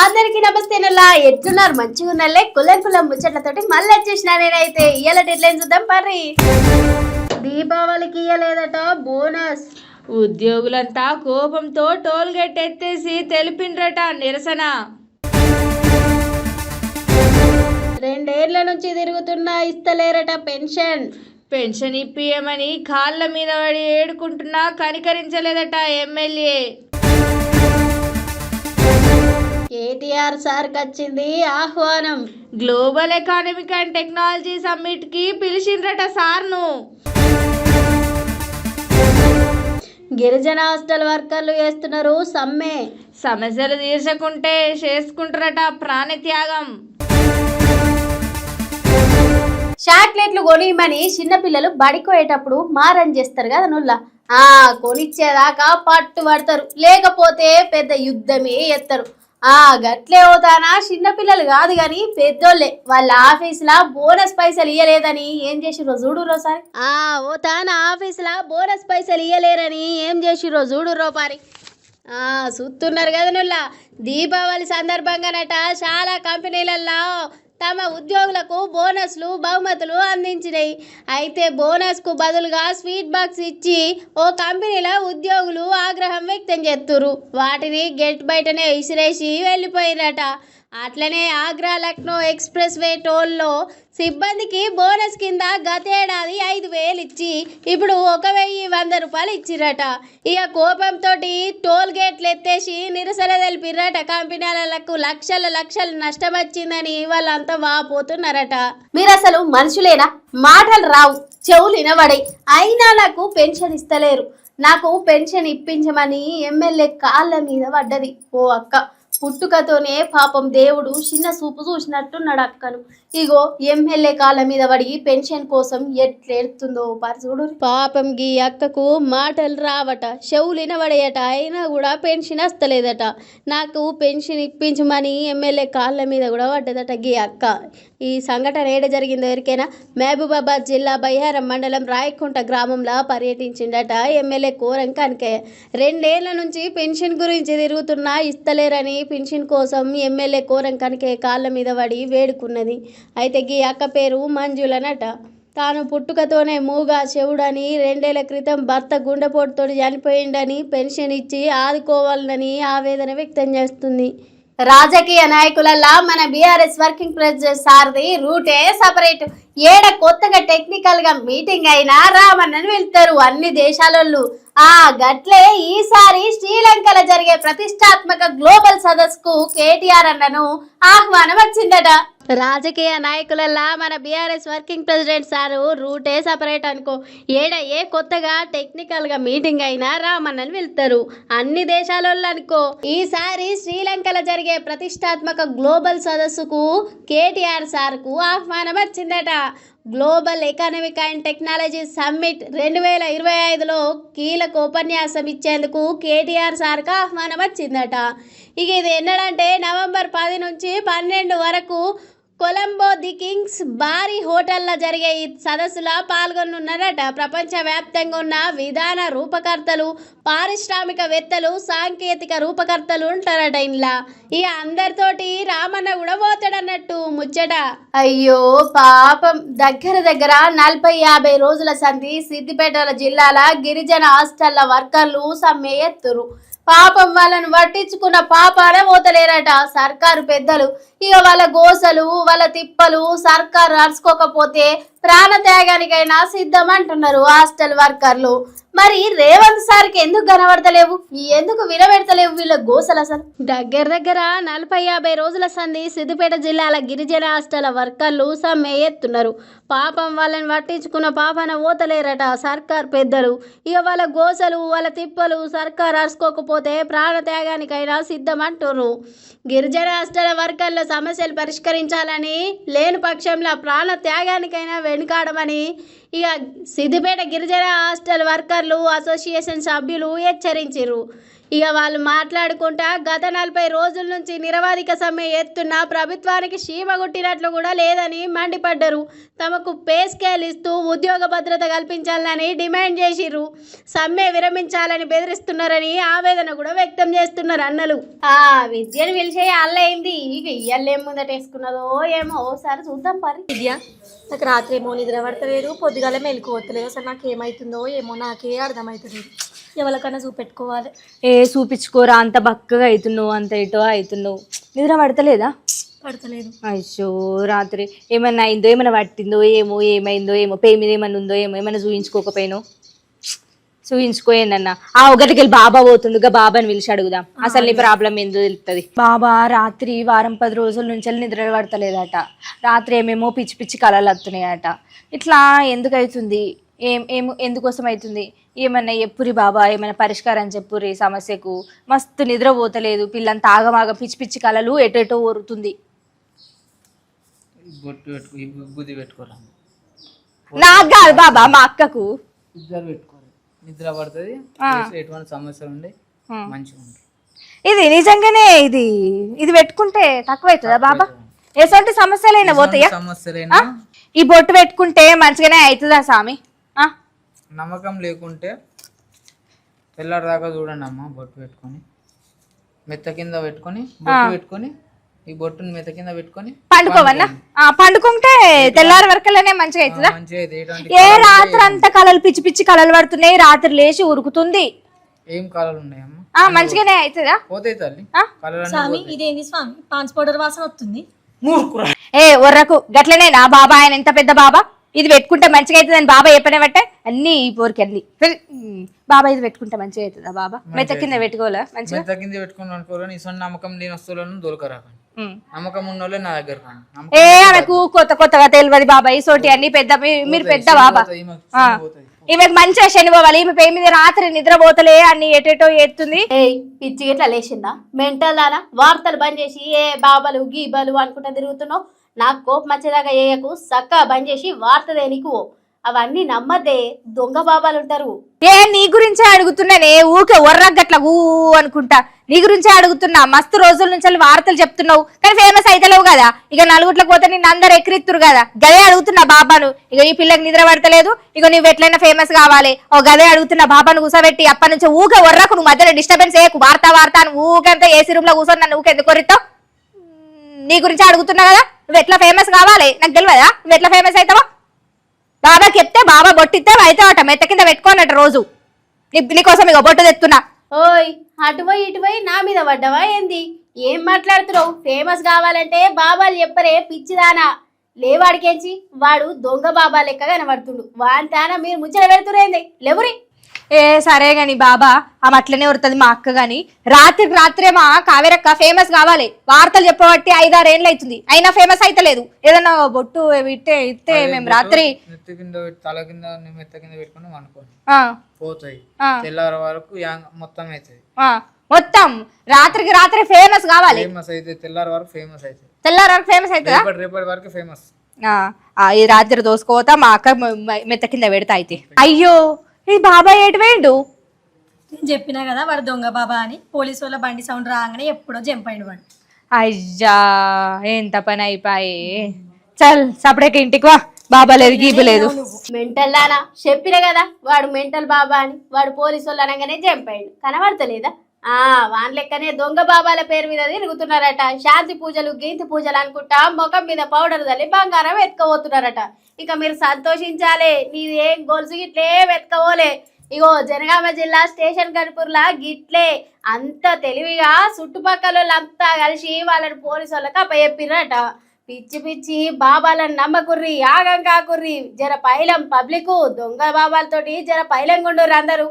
అందరికీ నమస్తే నల్లా. ఎట్లున్నారు? మంచిగా ఉన్నలే కులం కులం ముచ్చట్లతోటి మళ్ళీ వచ్చేసిన నేనైతే. ఇయ్యాల డెడ్లైన్ చూద్దాం పర్రి. దీపావళికి ఇయ్యలేదట బోనస్. ఉద్యోగులంతా కోపంతో టోల్ గేట్ ఎత్తేసి తెలిపిండ్రట నిరసన. రెండేళ్ళ నుంచి తిరుగుతున్నా ఇస్తలేరట పెన్షన్. పెన్షన్ ఇప్పియమని కాళ్ళ మీద పడి ఏడుకుంటున్నా కనికరించలేదట ఎమ్మెల్యే. కేటీఆర్ సార్కి వచ్చింది ఆహ్వానం. గ్లోబల్ ఎకానమిక్ అండ్ టెక్నాలజీ సమ్మిట్కి పిలిచిండ్రట సార్ను. గిరిజన హాస్టల్ వర్కర్లు చేస్తున్నారు సమ్మె. సమస్యలు తీర్చకుంటే చేసుకుంటారట ప్రాణత్యాగం. చాక్లెట్లు కొనియమని చిన్నపిల్లలు బడికోయేటప్పుడు మారం చేస్తారు కదా నుల్ల. ఆ కొనిచ్చేదాకా పట్టు పడతారు లేకపోతే పెద్ద యుద్ధమే ఎత్తారు. ఆ గట్లే అవుతానా? చిన్నపిల్లలు కాదు కానీ పెద్దోళ్ళే. వాళ్ళ ఆఫీసులా బోనస్ పైసలు ఇయ్యలేదని ఏం చేసిర్రో చూడురో సారి? ఆ ఓ తాన ఆఫీసులా బోనస్ పైసలు ఇయ్యలేరని ఏం చేసిరో చూడురో పారి ఆ చూస్తున్నారు కదా నుల్లా. దీపావళి సందర్భంగానట చాలా కంపెనీలల్లో తమ ఉద్యోగులకు బోనస్లు బహుమతులు అందించినాయి అయితే బోనస్కు బదులుగా స్వీట్ బాక్స్ ఇచ్చి ఓ కంపెనీలో ఉద్యోగులు ఆగ్రహం వ్యక్తం చేస్తున్నారు వాటిని గేట్ బయటనే విసిరేసి వెళ్ళిపోయినట. అట్లనే ఆగ్రా లక్నో ఎక్స్ప్రెస్ వే టోల్లో సిబ్బందికి బోనస్ కింద గతేడాది ఐదు వేలు ఇచ్చి ఇప్పుడు ఒక వెయ్యి వంద రూపాయలు ఇచ్చిరట. ఇక కోపంతో టోల్ గేట్లు ఎత్తేసి నిరసన తెలిపిరట కంపెనీలకు లక్షల లక్షలు నష్టం వచ్చిందని వాళ్ళంతా వాపోతున్నారట. మీరు అసలు మనుషులేనా? మాటలు రావు చెవులు వినబడే. అయినా నాకు పెన్షన్ ఇస్తలేరు. నాకు పెన్షన్ ఇప్పించమని ఎమ్మెల్యే కాళ్ళ మీద పడ్డది ఓ అక్క. పుట్టుకతోనే పాపం దేవుడు చిన్న చూపు చూసినట్టున్నాడు అక్కను. ఇగో ఎమ్మెల్యే కాళ్ళ మీద పడి పెన్షన్ కోసం ఎట్లేడుతుందో పారి చూడు పాపం గీ అక్కకు మాటలు రావట చెవులు వినబడేయట అయినా కూడా పెన్షన్ వస్తలేదట. నాకు పెన్షన్ ఇప్పించమని ఎమ్మెల్యే కాళ్ళ మీద కూడా పడ్డదట గీ అక్క. ఈ సంఘటన ఏడ జరిగిందో ఎవరికైనా మహబూబాబాద్ జిల్లా బయ్యారం మండలం రాయకుంట గ్రామంలో పర్యటించిండట ఎమ్మెల్యే కోరం కనకయ్య. రెండేళ్ళ నుంచి పెన్షన్ గురించి తిరుగుతున్నా ఇస్తలేరని పెన్షన్ కోసం ఎమ్మెల్యే కోరం కాళ్ళ మీద పడి వేడుకున్నది. అయితే గీ అక్క పేరు మంజులనట. తాను పుట్టుకతోనే మూగా చెవుడని రెండేళ్ళ క్రితం భర్త గుండెపోటుతో చనిపోయిండని పెన్షన్ ఇచ్చి ఆదుకోవాలనని ఆవేదన వ్యక్తం చేస్తుంది. రాజకీయ నాయకులల్లా మన బీఆర్ఎస్ వర్కింగ్ ప్రెసిడెంట్ సార్ది రూటే సపరేట్ ఏడ కొత్తగా టెక్నికల్గా మీటింగ్ అయినా రామన్నను వెళ్తారు అన్ని దేశాలలో ఆ గట్లే ఈసారి శ్రీలంకలో జరిగే ప్రతిష్టాత్మక గ్లోబల్ సదస్సుకు కేటీఆర్ అన్నను ఆహ్వానం వచ్చిందట రాజకీయ నాయకులల్లా మన బీఆర్ఎస్ వర్కింగ్ ప్రెసిడెంట్ సారు రూటే సపరేట్ అనుకో. ఏడ ఏ కొత్తగా టెక్నికల్గా మీటింగ్ అయినా రామన్నని వెళ్తారు. అన్ని దేశాలలో అనుకో. ఈసారి శ్రీలంకలో జరిగే ప్రతిష్టాత్మక గ్లోబల్ సదస్సుకు కేటీఆర్ సార్కు ఆహ్వానం వచ్చిందట. Global economic and technology summit రెండు వేల ఇరవై ఐదులో కీలక ఉపన్యాసం ఇచ్చేందుకు కేటీఆర్ సార్కు ఆహ్వానం వచ్చిందట. ఇక ఇది ఎన్నడంటే నవంబర్ పది నుంచి పన్నెండు వరకు కొలంబో ది కింగ్స్ భారీ హోటల్లో జరిగే ఈ సదస్సులో పాల్గొనున్నారట. ప్రపంచవ్యాప్తంగా ఉన్న విధాన రూపకర్తలు పారిశ్రామికవేత్తలు సాంకేతిక రూపకర్తలు ఉంటారట ఇంట్లో ఇక అందరితోటి రామన్న కూడా పోతాడన్నట్టు ముచ్చట. అయ్యో పాపం. దగ్గర దగ్గర నలభై యాభై రోజుల సంధి సిద్దిపేట జిల్లాల గిరిజన హాస్టల్ల వర్కర్లు సమ్మె ఎత్తురు. పాపం వాళ్ళను పట్టించుకున్న పాపానే పోతలేరట. సర్కారు పెద్దలు ఇక వాళ్ళ గోసలు వాళ్ళ తిప్పలు సర్కారు అరుచుకోకపోతే ప్రాణత్యాగానికైనా సిద్ధం అంటున్నారు హాస్టల్ వర్కర్లు. మరి రేవంత్ సార్కి ఎందుకు కనబడతలేవు? ఎందుకు వినబెడతలేవు వీళ్ళ గోసలు అసలు? దగ్గర దగ్గర నలభై యాభై రోజుల సంధి సిద్దిపేట జిల్లాల గిరిజన హాస్టల్ వర్కర్లు సమ్మె ఎత్తున్నారు. పాపం వాళ్ళని పట్టించుకున్న పాపన ఓతలేరట సర్కార్ పెద్దలు. ఇక వాళ్ళ గోసలు వాళ్ళ తిప్పలు సర్కార్ అరుచుకోకపోతే ప్రాణత్యాగానికైనా సిద్ధం అంటున్నారు గిరిజన హాస్టల్ వర్కర్ల సమస్యలు పరిష్కరించాలని లేని పక్షంలో ప్రాణ త్యాగానికైనా వెనుకాడమని ఇక సిద్దిపేట గిరిజన హాస్టల్ వర్కర్లు అసోసియేషన్ సభ్యులు హెచ్చరించారు ఇక వాళ్ళు మాట్లాడుకుంటా గత నలభై రోజుల నుంచి నిరవాధిక సమ్మె ఎత్తున్న ప్రభుత్వానికి సీమ కొట్టినట్లు కూడా లేదని మండిపడ్డరు. తమకు పే స్కేల్ ఇస్తూ ఉద్యోగ భద్రత కల్పించాలని డిమాండ్ చేసిర్రు. సమ్మె విరమించాలని బెదిరిస్తున్నారని ఆవేదన కూడా వ్యక్తం చేస్తున్నారు అన్నలు. ఆ విద్యను పిలిచే అల్లయింది ఇక ఇయ్యలేం ముందట వేసుకున్నదో ఏమో ఓసారి చూద్దాం పరి. విద్య నాకు రాత్రి ఏమో నిద్ర పడతలేదు పొద్దుగాల మెలకు వస్తలేదు అసలు నాకు ఏమవుతుందో ఏమో నాకే అర్థమవుతలేదు ఎవరికైనా చూపెట్టుకోవాలి. ఏ చూపించుకోరా అంత బక్కగా అవుతున్నావు అంత ఇటో అవుతున్నావు. నిద్ర పడతలేదా? పడతలేదు. అయ్యో రాత్రి ఏమన్నా అయిందో ఏమైనా పట్టిందో ఏమో ఏమైందో ఏమో పే మీద ఏమన్నా ఉందో ఏమో ఏమైనా చూయించుకోకపోయినావు చూయించుకోయిందన్న ఆ ఒకటికి వెళ్ళి బాబా పోతుండగా బాబాని పిలిచి అడుగుదాం. అసలు నీ ప్రాబ్లం ఏందో తెలుస్తుంది బాబా రాత్రి వారం పది రోజుల నుంచి నిద్ర పడతలేదట. రాత్రి ఏమేమో పిచ్చి పిచ్చి కళలు వస్తున్నాయట ఇట్లా ఎందుకు అవుతుంది? ఏం ఏం ఎందుకోసం అవుతుంది? ఏమన్నా ఎప్పురి బాబా ఏమైనా పరిష్కారం చెప్పురి సమస్యకు? మస్తు నిద్ర పోతలేదు పిల్లంతా ఆగమాగ పిచ్చి పిచ్చి కళలు ఎటెటో ఊరుతుంది. బొట్టు పెట్టుకో ఈ బుద్ధి పెట్టుకోరా. నాకు కాదు బాబా మా అక్కకు. ఇద్దరు పెట్టుకోరు. నిద్ర పడుతుంది ఎటువంటి సమస్యలు ఉండే మంచిగా ఉంటుంది ఇది నిజంగానే ఇది ఇది పెట్టుకుంటే తక్కువ అవుతుందా బాబా? ఎటువంటి సమస్యలైనా పోతాయా? సమస్యలైనా? ఈ బొట్టు పెట్టుకుంటే మంచిగానే అవుతుందా స్వామి? నమ్మకం లేకుంటే తెల్లారి దాకా చూడండి అమ్మ బొట్టు పెట్టుకొని. మెత్త కింద పెట్టుకొని బొట్టు పెట్టుకొని ఈ బొట్టుని మెత్త కింద పెట్టుకొని పండుకోవన్నా? ఆ, పండుకుంటే తెల్లారి వరకల్లానే మంచిగా అవుతుందా ఏ రాత్రి అంతా కలలు పిచ్చి పిచ్చి కలలు పడుతున్నాయి రాత్రి లేచి ఉరుకుతుంది. ఏం కాలాలు ఉన్నాయమ్మ ఆ మంచిగానే అవుతుందా పోతాయి తల్లి. స్వామి ఇదేంది స్వామి? పాన్స్ పౌడర్ వాసన వస్తుంది. ఏ ఒర్రకు గట్లనే నా బాబా ఆయన ఎంత పెద్ద బాబా? ఇది పెట్టుకుంటే మంచిగా అవుతుందని బాబా చెప్పనే అన్ని ఈ పోరికి అన్ని. బాబా ఇది పెట్టుకుంటే మంచిగా అవుతుందా బాబా? మెత్త కింద పెట్టుకోవాలా మంచిగా? మెత్త కింద పెట్టుకొని అనుకోరు ఇసొంటి నమ్మకం లేని వస్తువులను దొరకరాకండి ఉమ్. నమ్మకం ఉన్న వాళ్ళే నా దగ్గర కాండి నమ్మకం ఏ ఆమెకు కొత్త కొత్తగా తెలియదు బాబా ఈ సోటి అన్ని పెద్ద మీరు పెద్ద బాబా. ఈమెకు మంచిగా శని పోవాలి ఈమె పేరు మీద రాత్రి నిద్ర పోతలే అన్ని ఎటేటో ఎత్తుంది. పిచ్చి ఇట్లా లేచిందా? మెంటల్ దానా? వార్తలు బంద్ చేసి ఏ బాబలు గీబలు అనుకుంటా తిరుగుతున్నావు? నాకు కోపం వచ్చేదాకా ఏయకు సక్క బంద్ చేసి వార్త దేనికి. అవన్నీ నమ్మదే దొంగ బాబాలు ఉంటారు ఏ నీ గురించే అడుగుతున్నానే ఊకే ఒర్రగట్ల ఊ అనుకుంటా. నీ గురించే అడుగుతున్నా. మస్తు రోజుల నుంచి వార్తలు చెప్తున్నావు. కానీ ఫేమస్ అయితలేవు కదా. ఇక నలుగుట్లకు పోతే నిన్ను అందరు ఎక్కిరిత్తురు కదా. గదే అడుగుతున్నా బాబాను. ఇక ఈ పిల్లకి నిద్ర పడతలేదు. ఇక నువ్వు ఎట్లయినా ఫేమస్ కావాలి. ఓ గదే అడుగుతున్నా బాబాను కూసబెట్టి అప్పటి నుంచి ఊకే ఒర్రకు నువ్వు మధ్యలో డిస్టర్బెన్స్ చేయకు. వార్త వార్త అని ఊకంతా ఏసీ రూమ్లో కూర్చొని నన్ను ఊకే ఎందుకు కొరిస్తావు నీ గురించి అడుగుతున్నా కదా. నువ్వు ఎట్లా ఫేమస్ కావాలి? నాకు తెలియదా నువ్వు ఎట్లా ఫేమస్ అవుతావా? బాబాకి చెప్తే బాబా బొట్టిస్తే అవుతావట మెత్త కింద పెట్టుకోనట రోజు. నీకోసం ఇక బొట్టు తెస్తున్నా ఓయ్ అటువై ఇటువై నా మీద పడ్డవా ఏంది? ఏం మాట్లాడుతున్నావు? ఫేమస్ కావాలంటే బాబాలు చెప్పరే పిచ్చిదానా. లేవాడికేంచి? వాడు దొంగ బాబా లెక్క కనబడుతుండు. వాని తాన మీరు ముచ్చట పెడుతురేంది? లేవురి. ఏ సరే గాని బాబా ఆమె అట్లనే ఉరుతుంది మా అక్క గాని. రాత్రికి రాత్రే మా కావేరక్క ఫేమస్ కావాలి. వార్తలు చెప్పబట్టి ఐదారు ఏళ్ళు అవుతుంది. అయినా ఫేమస్ అయితలేదు ఏదన్నా బొట్టు ఇట్టే ఇస్తే మేము రాత్రి నెత్తి కింద పెట్టి- తల కింద మెత్త కింద పెట్టుకొని అనుకోండి ఆ, పోతాయి. ఆ. తెల్లారి వరకు యాంగ్ మొత్తం అవుతుంది. ఆ, మొత్తం. రాత్రికి రాత్రి ఫేమస్ కావాలి. ఫేమస్ అయితే తెల్లారి వరకు ఫేమస్ అవుతుంది. తెల్లారి వరకు ఫేమస్ అవుతుందా? రేపటి రేపటి వరకు ఫేమస్ ఆ, ఆ, ఈ రాత్రి దోసుకోతా మా అక్క మెత్త కింద పెడతా అయితే. అయ్యో! ఈ బాబాయ్ ఎటు వేయండు? నేను చెప్పినా కదా వాడు దొంగ బాబా అని. పోలీసు వాళ్ళ బండి సౌండ్ రాగానే ఎప్పుడో జంప్ వాడు. అయ్యా ఎంత పని అయిపోయి. చల్ సపడేక ఇంటికి వా. బాబా లేదు గీబు లేదు. మెంటల్ దానా? చెప్పిన కదా వాడు మెంటల్ బాబా అని. వాడు పోలీసు వాళ్ళు అనగానే చంపాడు కనబడతలేదా? ఆ వాన్ లెక్కనే దొంగ బాబాల పేరు మీద తిరుగుతున్నారట. శాంతి పూజలు గీంతి పూజలు అనుకుంటా ముఖం మీద పౌడర్ తల్లి బంగారం ఎత్తుకపోతున్నారట ఇక మీరు సంతోషించాలి నీదేం గొలుసు గిట్లే వెతకవోలే ఇగో జనగామ జిల్లా స్టేషన్ కనుపూర్లా గిట్లే అంత తెలివిగా చుట్టుపక్కల వాళ్ళంతా కలిసి వాళ్ళని పోలీసు వాళ్ళకి అప్పచెప్పిర్రట. పిచ్చి పిచ్చి బాబాలను నమ్మకుర్రి యాగం కాకుర్రి జర పైలం పబ్లిక్ దొంగ బాబాలతోటి జర పైలం గుండుర్రి అందరూ.